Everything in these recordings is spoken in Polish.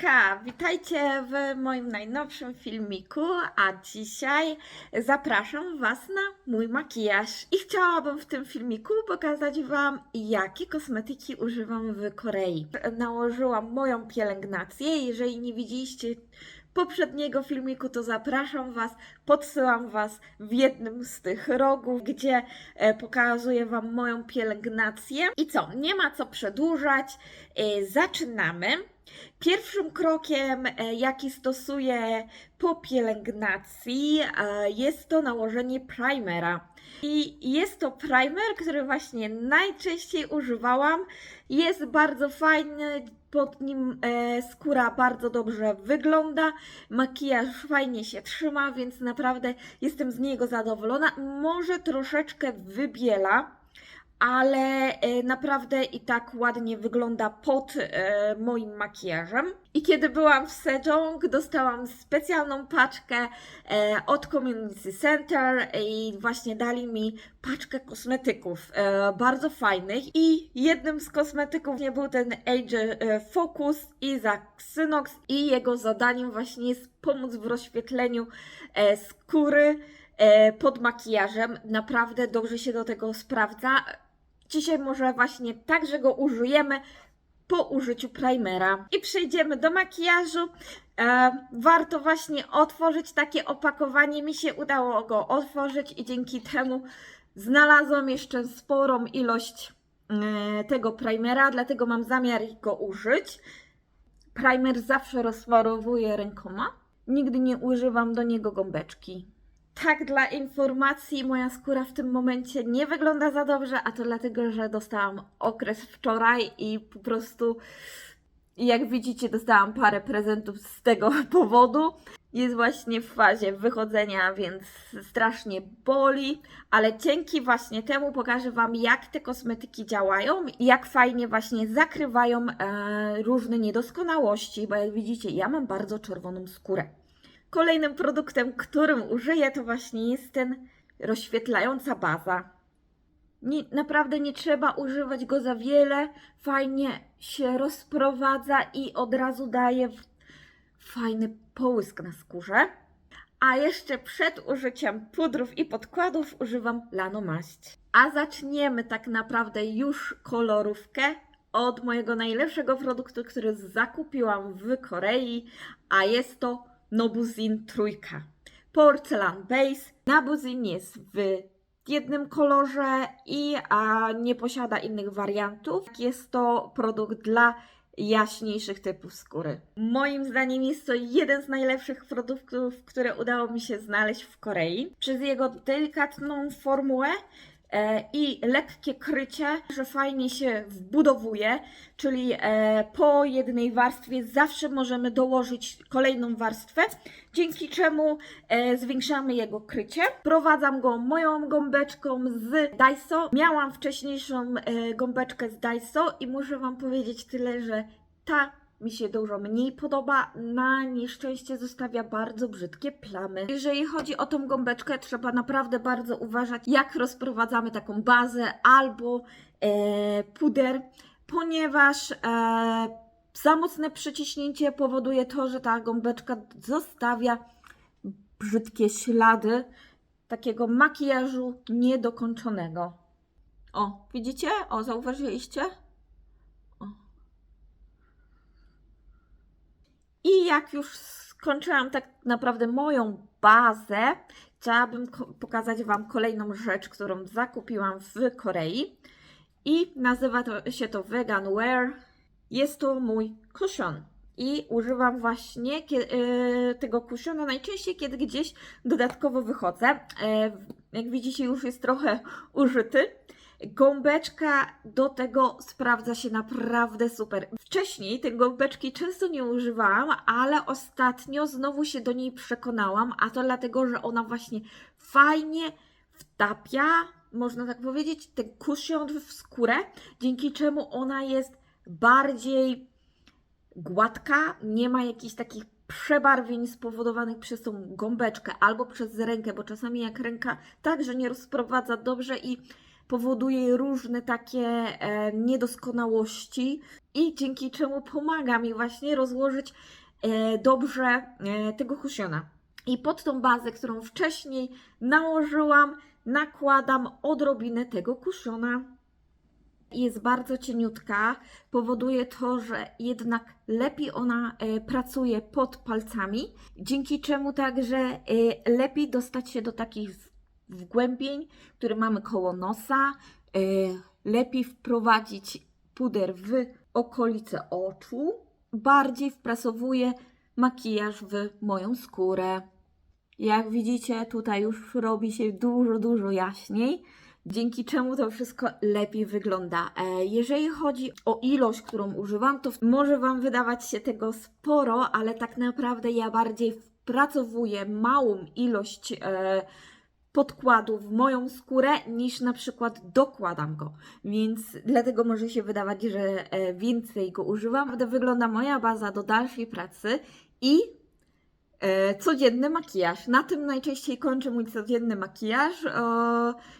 Hejka! Witajcie w moim najnowszym filmiku, a dzisiaj zapraszam Was na mój makijaż. I chciałabym w tym filmiku pokazać Wam, jakie kosmetyki używam w Korei. Nałożyłam moją pielęgnację. Jeżeli nie widzieliście poprzedniego filmiku, to zapraszam Was, podsyłam Was w jednym z tych rogów, gdzie e, pokazuję Wam moją pielęgnację. I co, nie ma co przedłużać, e, zaczynamy. Pierwszym krokiem, e, jaki stosuję po pielęgnacji, jest to nałożenie primera. I jest to primer, który właśnie najczęściej używałam. Jest bardzo fajny, pod nim e, skóra bardzo dobrze wygląda, makijaż fajnie się trzyma, więc naprawdę jestem z niego zadowolona. Może troszeczkę wybiela, ale e, naprawdę i tak ładnie wygląda pod e, moim makijażem. I kiedy byłam w Sejong, dostałam specjalną paczkę e, od Community Center i właśnie dali mi paczkę kosmetyków bardzo fajnych. I jednym z kosmetyków nie był ten Age Focus Isaac Synox i jego zadaniem właśnie jest pomóc w rozświetleniu skóry pod makijażem. Naprawdę dobrze się do tego sprawdza. Dzisiaj może właśnie tak, że go użyjemy po użyciu primera. I przejdziemy do makijażu. E, warto właśnie otworzyć takie opakowanie. Mi się udało go otworzyć i dzięki temu znalazłam jeszcze sporą ilość e, tego primera, dlatego mam zamiar go użyć. Primer zawsze rozsmarowuję rękoma. Nigdy nie używam do niego gąbeczki. Tak, dla informacji, moja skóra w tym momencie nie wygląda za dobrze, a to dlatego, że dostałam okres wczoraj i po prostu, jak widzicie, dostałam parę prezentów z tego powodu. Jest właśnie w fazie wychodzenia, więc strasznie boli, ale dzięki właśnie temu pokażę Wam, jak te kosmetyki działają i jak fajnie właśnie zakrywają e, różne niedoskonałości, bo jak widzicie, ja mam bardzo czerwoną skórę. Kolejnym produktem, którym użyję, to właśnie jest ten rozświetlająca baza. Nie, naprawdę nie trzeba używać go za wiele. Fajnie się rozprowadza i od razu daje fajny połysk na skórze. A jeszcze przed użyciem pudrów i podkładów używam Lanomaść. A zaczniemy tak naprawdę już kolorówkę od mojego najlepszego produktu, który zakupiłam w Korei, a jest to Nobuzin trójka. Porcelain Base. Nobuzin jest w jednym kolorze i a, nie posiada innych wariantów. Jest to produkt dla jaśniejszych typów skóry. Moim zdaniem jest to jeden z najlepszych produktów, które udało mi się znaleźć w Korei. Przez jego delikatną formułę i lekkie krycie, że fajnie się wbudowuje, czyli e, po jednej warstwie zawsze możemy dołożyć kolejną warstwę, dzięki czemu e, zwiększamy jego krycie. Prowadzam go moją gąbeczką z Daiso. Miałam wcześniejszą e, gąbeczkę z Daiso i muszę Wam powiedzieć tyle, że ta mi się dużo mniej podoba. Na nieszczęście zostawia bardzo brzydkie plamy. Jeżeli chodzi o tą gąbeczkę, trzeba naprawdę bardzo uważać, jak rozprowadzamy taką bazę albo e, puder, ponieważ e, za mocne przyciśnięcie powoduje to, że ta gąbeczka zostawia brzydkie ślady takiego makijażu niedokończonego. O, widzicie? O, zauważyliście? I jak już skończyłam tak naprawdę moją bazę, chciałabym pokazać Wam kolejną rzecz, którą zakupiłam w Korei. I nazywa to, się to Vegan Wear. Jest to mój cushion. I używam właśnie yy, tego cushiona najczęściej, kiedy gdzieś dodatkowo wychodzę. Yy, jak widzicie, już jest trochę użyty. Gąbeczka do tego sprawdza się naprawdę super. Wcześniej tej gąbeczki często nie używałam, ale ostatnio znowu się do niej przekonałam, a to dlatego, że ona właśnie fajnie wtapia, można tak powiedzieć, ten cushion w skórę, dzięki czemu ona jest bardziej gładka, nie ma jakichś takich przebarwień spowodowanych przez tą gąbeczkę albo przez rękę, bo czasami jak ręka także nie rozprowadza dobrze i powoduje różne takie e, niedoskonałości i dzięki czemu pomaga mi właśnie rozłożyć e, dobrze e, tego kusiona. I pod tą bazę, którą wcześniej nałożyłam, nakładam odrobinę tego kusiona. Jest bardzo cieniutka, powoduje to, że jednak lepiej ona pracuje pod palcami, dzięki czemu także lepiej dostać się do takich wgłębień, które mamy koło nosa, e, lepiej wprowadzić puder w okolice oczu, bardziej wprasowuje makijaż w moją skórę. Jak widzicie, tutaj już robi się dużo, dużo jaśniej, dzięki czemu to wszystko lepiej wygląda. E, Jeżeli chodzi o ilość, którą używam, to może Wam wydawać się tego sporo, ale tak naprawdę ja bardziej wpracowuję małą ilość e, podkładu w moją skórę, niż na przykład dokładam go. Więc dlatego może się wydawać, że e, więcej go używam. Naprawdę wygląda moja baza do dalszej pracy i E, codzienny makijaż. Na tym najczęściej kończę mój codzienny makijaż,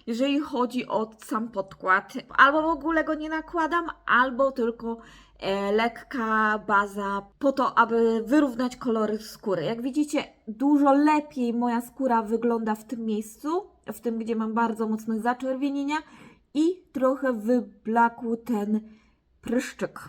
jeżeli chodzi o sam podkład. Albo w ogóle go nie nakładam, albo tylko lekka baza po to, aby wyrównać kolory skóry. Jak widzicie, dużo lepiej moja skóra wygląda w tym miejscu, w tym, gdzie mam bardzo mocne zaczerwienienia i trochę wyblakł ten pryszczyk.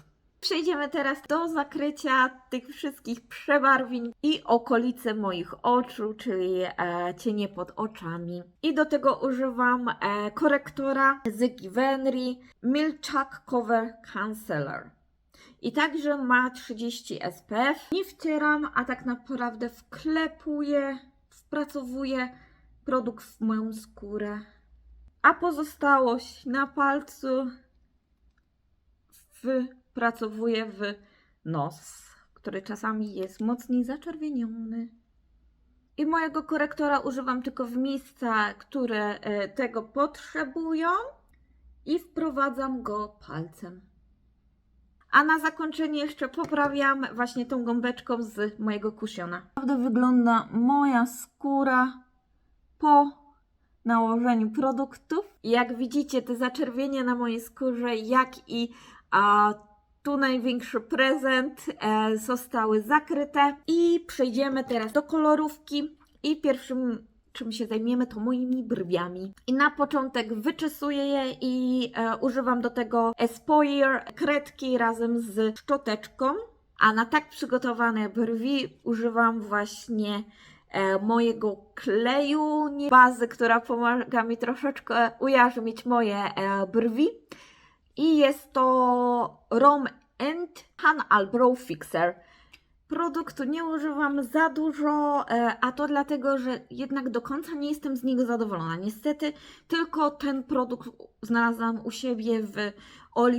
Przejdziemy teraz do zakrycia tych wszystkich przebarwień i okolice moich oczu, czyli e, cienie pod oczami. I do tego używam e, korektora z Givenchy Milchak Cover Concealer. I także ma 30 SPF. Nie wcieram, a tak naprawdę wklepuję, wpracowuję produkt w moją skórę. A pozostałość na palcu wpracowuję w nos, który czasami jest mocniej zaczerwieniony. I mojego korektora używam tylko w miejsca, które e, tego potrzebują i wprowadzam go palcem. A na zakończenie jeszcze poprawiam właśnie tą gąbeczką z mojego kusiona. Naprawdę wygląda moja skóra po nałożeniu produktów. Jak widzicie, te zaczerwienia na mojej skórze, jak i a, tu największy prezent e, zostały zakryte. I przejdziemy teraz do kolorówki. I pierwszym czym się zajmiemy, to moimi brwiami. I na początek wyczesuję je i e, używam do tego Espoir kredki razem z szczoteczką. A na tak przygotowane brwi używam właśnie e, mojego kleju, nie bazy, która pomaga mi troszeczkę ujarzmić moje e, brwi. I jest to Rom and Han Albrow Fixer. Produktu nie używam za dużo, e, a to dlatego, że jednak do końca nie jestem z niego zadowolona. Niestety tylko ten produkt znalazłam u siebie w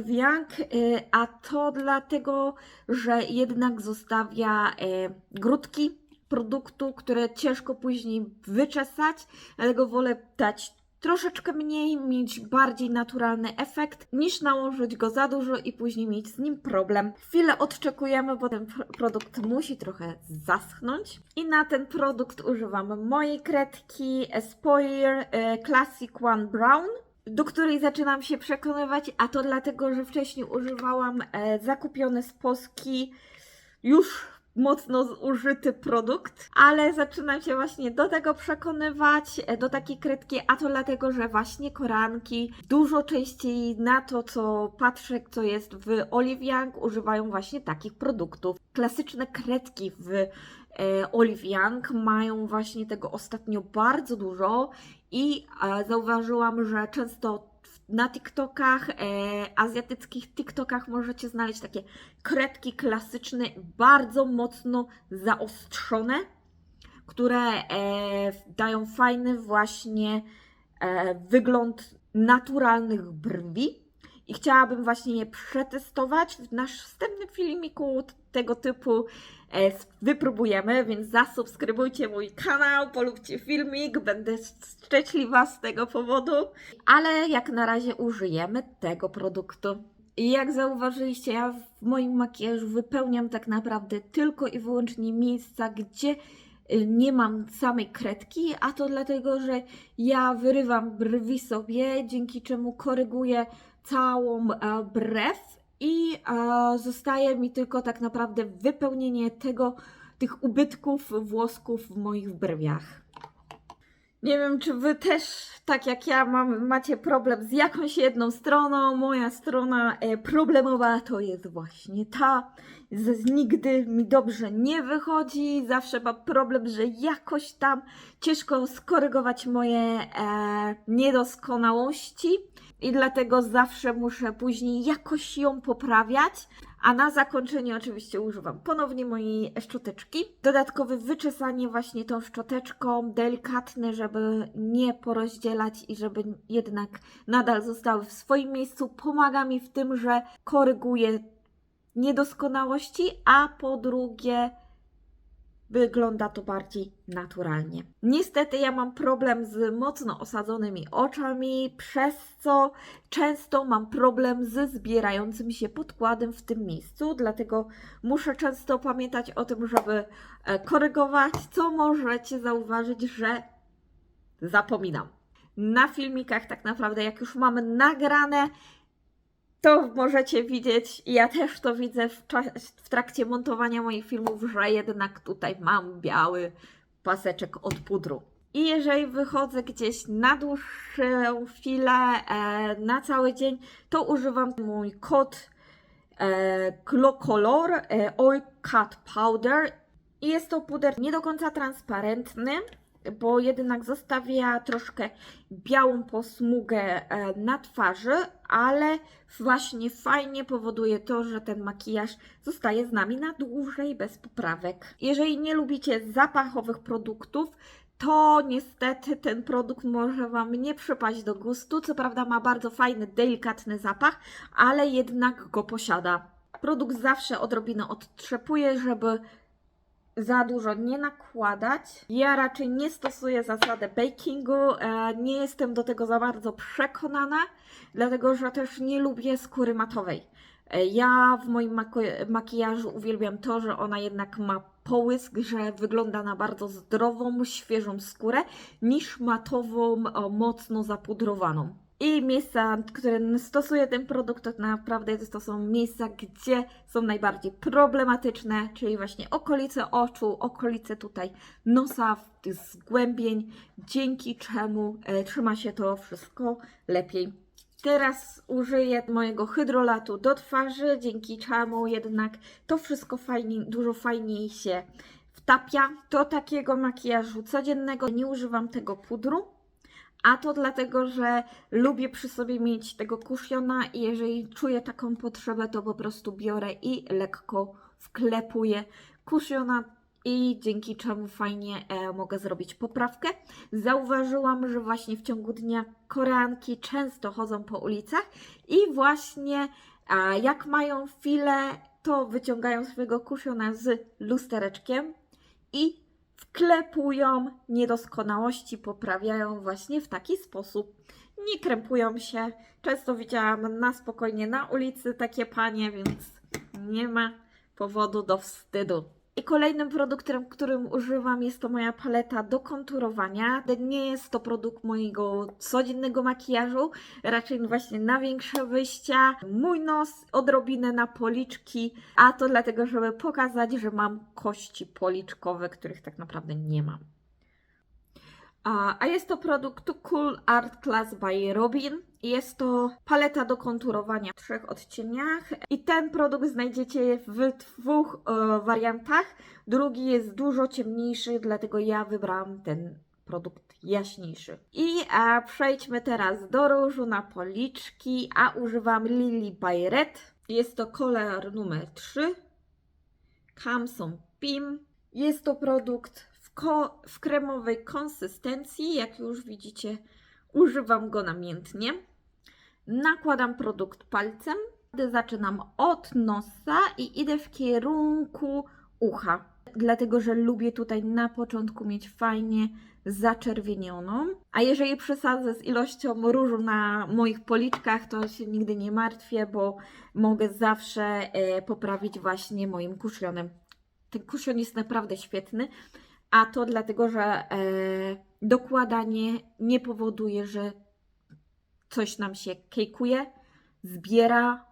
Young, e, a to dlatego, że jednak zostawia e, grudki produktu, które ciężko później wyczesać, dlatego wolę dać troszeczkę mniej, mieć bardziej naturalny efekt, niż nałożyć go za dużo i później mieć z nim problem. Chwilę odczekujemy, bo ten pr- produkt musi trochę zaschnąć. I na ten produkt używam mojej kredki Espoir e, Classic One Brown do której zaczynam się przekonywać, a to dlatego, że wcześniej używałam e, zakupione z Polski już mocno zużyty produkt, ale zaczynam się właśnie do tego przekonywać, e, do takiej kredki, a to dlatego, że właśnie koranki dużo częściej na to, co patrzę, co jest w Olive Young, używają właśnie takich produktów. Klasyczne kredki w e, Olive Young mają właśnie tego ostatnio bardzo dużo i e, zauważyłam, że często na TikTokach, e, azjatyckich TikTokach możecie znaleźć takie kredki klasyczne, bardzo mocno zaostrzone, które e, dają fajny właśnie e, wygląd naturalnych brwi. I chciałabym właśnie je przetestować. W następnym filmiku tego typu wypróbujemy, więc zasubskrybujcie mój kanał, polubcie filmik, będę szczęśliwa z tego powodu. Ale jak na razie użyjemy tego produktu. I jak zauważyliście, ja w moim makijażu wypełniam tak naprawdę tylko i wyłącznie miejsca, gdzie y, nie mam samej kredki, a to dlatego, że ja wyrywam brwi sobie, dzięki czemu koryguję całą e, brew i e, zostaje mi tylko tak naprawdę wypełnienie tego, tych ubytków włosków w moich brwiach. Nie wiem, czy wy też, tak jak ja, mam, macie problem z jakąś jedną stroną. Moja strona e, problemowa to jest właśnie ta. Z, nigdy mi dobrze nie wychodzi. Zawsze mam problem, że jakoś tam ciężko skorygować moje e, niedoskonałości. I dlatego zawsze muszę później jakoś ją poprawiać. A na zakończenie oczywiście używam ponownie mojej szczoteczki. Dodatkowe wyczesanie właśnie tą szczoteczką, delikatne, żeby nie porozdzielać i żeby jednak nadal zostały w swoim miejscu. Pomaga mi w tym, że koryguje niedoskonałości, a po drugie wygląda to bardziej naturalnie. Niestety ja mam problem z mocno osadzonymi oczami, przez co często mam problem ze zbierającym się podkładem w tym miejscu, dlatego muszę często pamiętać o tym, żeby e, korygować, co możecie zauważyć, że zapominam. Na filmikach tak naprawdę jak już mamy nagrane, to możecie widzieć, ja też to widzę w, w trakcie montowania moich filmów, że jednak tutaj mam biały paseczek od pudru. I jeżeli wychodzę gdzieś na dłuższą chwilę, e, na cały dzień, to używam mój kod e, Glow Color e, Oil Cut Powder. I jest to puder nie do końca transparentny, bo jednak zostawia troszkę białą posmugę e, na twarzy, ale właśnie fajnie powoduje to, że ten makijaż zostaje z nami na dłużej bez poprawek. Jeżeli nie lubicie zapachowych produktów, to niestety ten produkt może Wam nie przypaść do gustu. Co prawda ma bardzo fajny, delikatny zapach, ale jednak go posiada. Produkt zawsze odrobinę odtrzepuję, żeby za dużo nie nakładać. Ja raczej nie stosuję zasady bakingu, e, nie jestem do tego za bardzo przekonana, dlatego że też nie lubię skóry matowej. E, Ja w moim makijażu uwielbiam to, że ona jednak ma połysk, że wygląda na bardzo zdrową, świeżą skórę, niż matową, mocno zapudrowaną. I miejsca, które stosuję ten produkt, to naprawdę to są miejsca, gdzie są najbardziej problematyczne, czyli właśnie okolice oczu, okolice tutaj nosa, zgłębień, dzięki czemu e, trzyma się to wszystko lepiej. Teraz użyję mojego hydrolatu do twarzy, dzięki czemu jednak to wszystko fajniej, dużo fajniej się wtapia. Do takiego makijażu codziennego nie używam tego pudru. A to dlatego, że lubię przy sobie mieć tego kushiona i jeżeli czuję taką potrzebę, to po prostu biorę i lekko wklepuję kushiona i dzięki czemu fajnie e, mogę zrobić poprawkę. Zauważyłam, że właśnie w ciągu dnia Koreanki często chodzą po ulicach i właśnie a, jak mają chwilę, to wyciągają swojego kushiona z lustereczkiem i wklepują niedoskonałości, poprawiają właśnie w taki sposób. Nie krępują się. Często widziałam na spokojnie na ulicy takie panie, więc nie ma powodu do wstydu. I kolejnym produktem, którym używam, jest to moja paleta do konturowania. Nie jest to produkt mojego codziennego makijażu, raczej właśnie na większe wyjścia. Mój nos, odrobinę na policzki, a to dlatego, żeby pokazać, że mam kości policzkowe, których tak naprawdę nie mam. A, jest to produkt Cool Art Class by Robin. Jest to paleta do konturowania w trzech odcieniach. I ten produkt znajdziecie w dwóch e, wariantach. Drugi jest dużo ciemniejszy, dlatego ja wybrałam ten produkt jaśniejszy. I przejdźmy teraz do różu na policzki, a używam Lily by Red. Jest to kolor numer 3. Camson Pim. Jest to produkt w, kremowej konsystencji. Jak już widzicie, używam go namiętnie. Nakładam produkt palcem. Zaczynam od nosa i idę w kierunku ucha. Dlatego, że lubię tutaj na początku mieć fajnie zaczerwienioną. A jeżeli przesadzę z ilością różu na moich policzkach, to się nigdy nie martwię, bo mogę zawsze e, poprawić właśnie moim kuszionem. Ten kuszion jest naprawdę świetny. A to dlatego, że e, dokładanie nie powoduje, że coś nam się kejkuje, zbiera,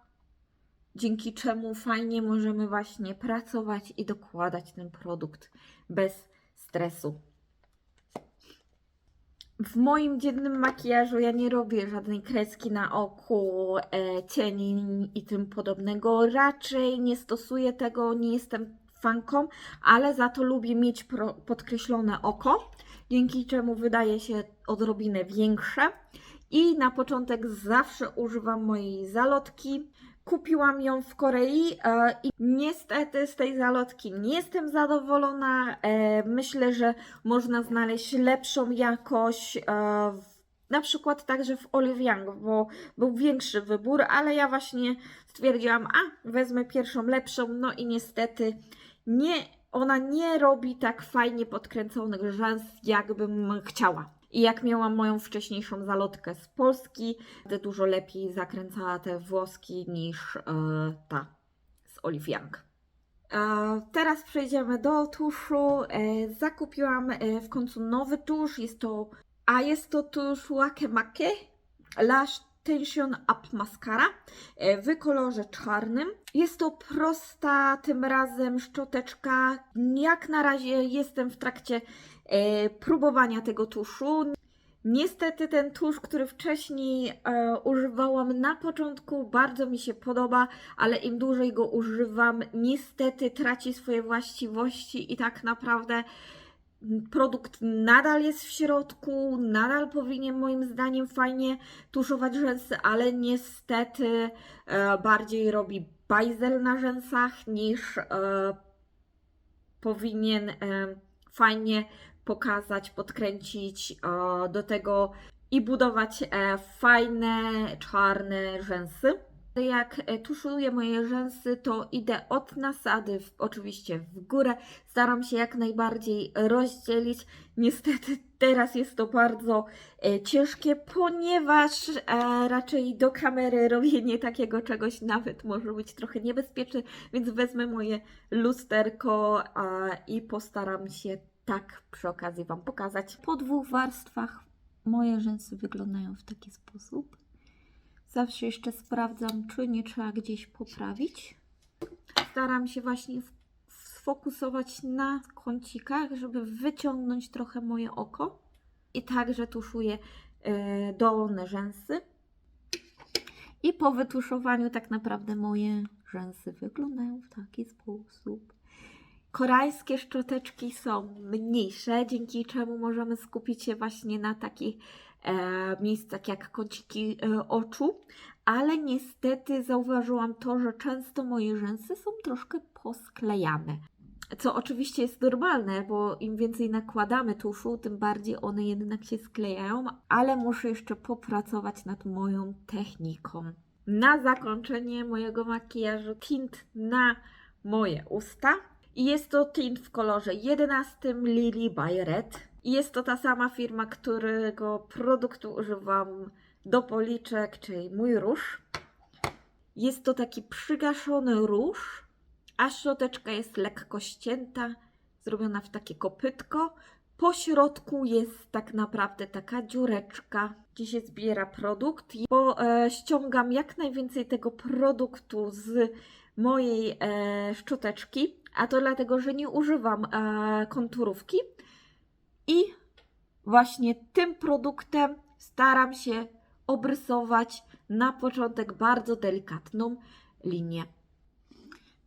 dzięki czemu fajnie możemy właśnie pracować i dokładać ten produkt bez stresu. W moim dziennym makijażu ja nie robię żadnej kreski na oku, e, cieni i tym podobnego. Raczej nie stosuję tego, nie jestem fanką, ale za to lubię mieć podkreślone oko, dzięki czemu wydaje się odrobinę większe. I na początek zawsze używam mojej zalotki. Kupiłam ją w Korei e, i niestety z tej zalotki nie jestem zadowolona. E, myślę, że można znaleźć lepszą jakość, e, na przykład także w Olive Young, bo był większy wybór, ale ja właśnie stwierdziłam, a wezmę pierwszą lepszą, no i niestety nie, ona nie robi tak fajnie podkręconych rzęs, jakbym chciała. I jak miałam moją wcześniejszą zalotkę z Polski, to dużo lepiej zakręcała te włoski niż e, ta z Olive Young. E, Teraz przejdziemy do tuszu. E, Zakupiłam w końcu nowy tusz. Jest to, a jest to tusz Wakemake Lash Tension Up Mascara e, w kolorze czarnym. Jest to prosta tym razem szczoteczka. Jak na razie jestem w trakcie e, próbowania tego tuszu. Niestety ten tusz, który wcześniej e, używałam na początku, bardzo mi się podoba, ale im dłużej go używam, niestety traci swoje właściwości i tak naprawdę produkt nadal jest w środku, nadal powinien moim zdaniem fajnie tuszować rzęsy, ale niestety e, bardziej robi bajzel na rzęsach niż e, powinien e, fajnie pokazać, podkręcić do tego i budować fajne, czarne rzęsy. Jak e, tuszuję moje rzęsy, to idę od nasady, w, oczywiście w górę. Staram się jak najbardziej rozdzielić. Niestety teraz jest to bardzo e, ciężkie, ponieważ e, raczej do kamery robienie takiego czegoś nawet może być trochę niebezpieczne, więc wezmę moje lusterko a, i postaram się tak przy okazji Wam pokazać. Po dwóch warstwach moje rzęsy wyglądają w taki sposób. Zawsze jeszcze sprawdzam, czy nie trzeba gdzieś poprawić. Staram się właśnie sfokusować na kącikach, żeby wyciągnąć trochę moje oko. I także tuszuję e, dolne rzęsy. I po wytuszowaniu tak naprawdę moje rzęsy wyglądają w taki sposób. Koreańskie szczoteczki są mniejsze, dzięki czemu możemy skupić się właśnie na takich miejscach jak kąciki e, oczu, ale niestety zauważyłam to, że często moje rzęsy są troszkę posklejane. Co oczywiście jest normalne, bo im więcej nakładamy tuszu, tym bardziej one jednak się sklejają, ale muszę jeszcze popracować nad moją techniką. Na zakończenie mojego makijażu tint na moje usta. Jest to tint w kolorze 11 Lily by Red. Jest to ta sama firma, którego produktu używam do policzek, czyli mój róż. Jest to taki przygaszony róż, a szczoteczka jest lekko ścięta, zrobiona w takie kopytko. Po środku jest tak naprawdę taka dziureczka, gdzie się zbiera produkt. Bo e, ściągam jak najwięcej tego produktu z mojej e, szczoteczki, a to dlatego, że nie używam e, konturówki i właśnie tym produktem staram się obrysować na początek bardzo delikatną linię.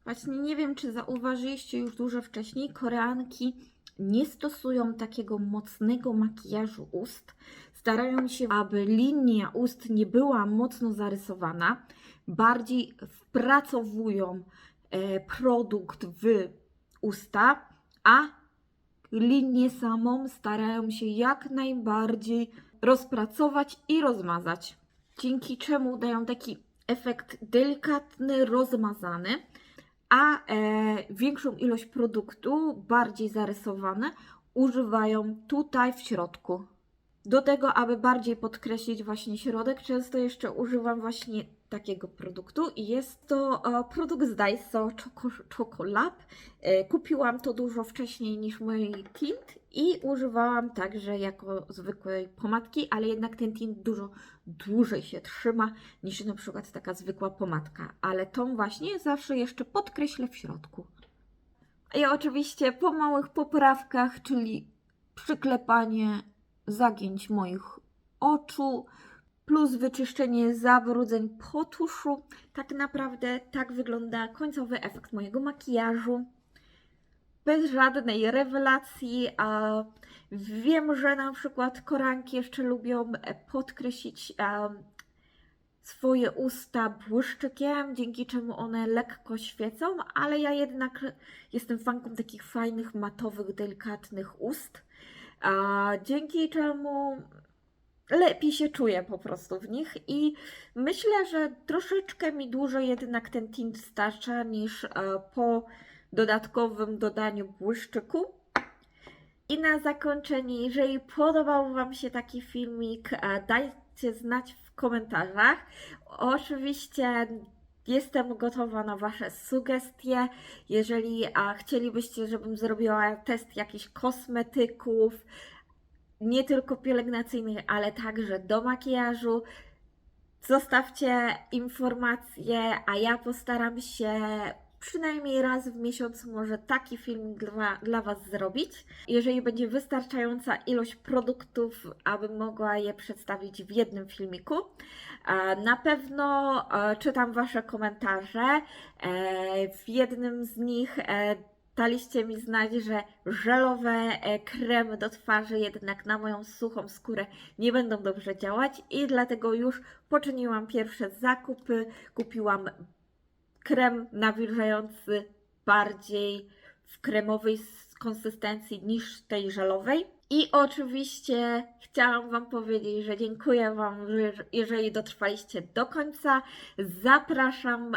Właśnie nie wiem, czy zauważyliście już dużo wcześniej, Koreanki nie stosują takiego mocnego makijażu ust. Starają się, aby linia ust nie była mocno zarysowana. Bardziej wpracowują e, produkt w usta, a linię samą starają się jak najbardziej rozpracować i rozmazać. Dzięki czemu dają taki efekt delikatny, rozmazany, a e, większą ilość produktu, bardziej zarysowane, używają tutaj w środku. Do tego, aby bardziej podkreślić właśnie środek, często jeszcze używam właśnie takiego produktu i jest to e, produkt z Daiso Choco, Chocolab. E, Kupiłam to dużo wcześniej niż mój tint i używałam także jako zwykłej pomadki, ale jednak ten tint dużo dłużej się trzyma niż na przykład taka zwykła pomadka, ale tą właśnie zawsze jeszcze podkreślę w środku. I oczywiście po małych poprawkach, czyli przyklepanie zagięć moich oczu, plus wyczyszczenie zabrudzeń po tuszu. Tak naprawdę tak wygląda końcowy efekt mojego makijażu. Bez żadnej rewelacji. A wiem, że na przykład koranki jeszcze lubią e, podkreślić swoje usta błyszczykiem, dzięki czemu one lekko świecą, ale ja jednak jestem fanką takich fajnych, matowych, delikatnych ust, dzięki czemu lepiej się czuję po prostu w nich i myślę, że troszeczkę mi dłużej jednak ten tint starcza niż e, po dodatkowym dodaniu błyszczyku. I na zakończenie, jeżeli podobał Wam się taki filmik, e, dajcie znać w komentarzach. Oczywiście jestem gotowa na Wasze sugestie. Jeżeli chcielibyście, żebym zrobiła test jakichś kosmetyków, nie tylko pielęgnacyjnych, ale także do makijażu, zostawcie informacje, a ja postaram się przynajmniej raz w miesiącu może taki film dla, dla Was zrobić. Jeżeli będzie wystarczająca ilość produktów, abym mogła je przedstawić w jednym filmiku. E, Na pewno e, czytam Wasze komentarze. E, W jednym z nich daliście mi znać, że żelowe e, kremy do twarzy jednak na moją suchą skórę nie będą dobrze działać i dlatego już poczyniłam pierwsze zakupy. Kupiłam krem nawilżający bardziej w kremowej konsystencji niż tej żelowej. I oczywiście chciałam Wam powiedzieć, że dziękuję Wam, że- jeżeli dotrwaliście do końca. Zapraszam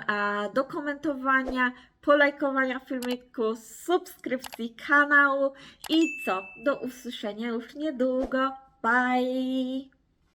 do komentowania, polajkowania filmiku, subskrypcji kanału i co? Do usłyszenia już niedługo. Bye!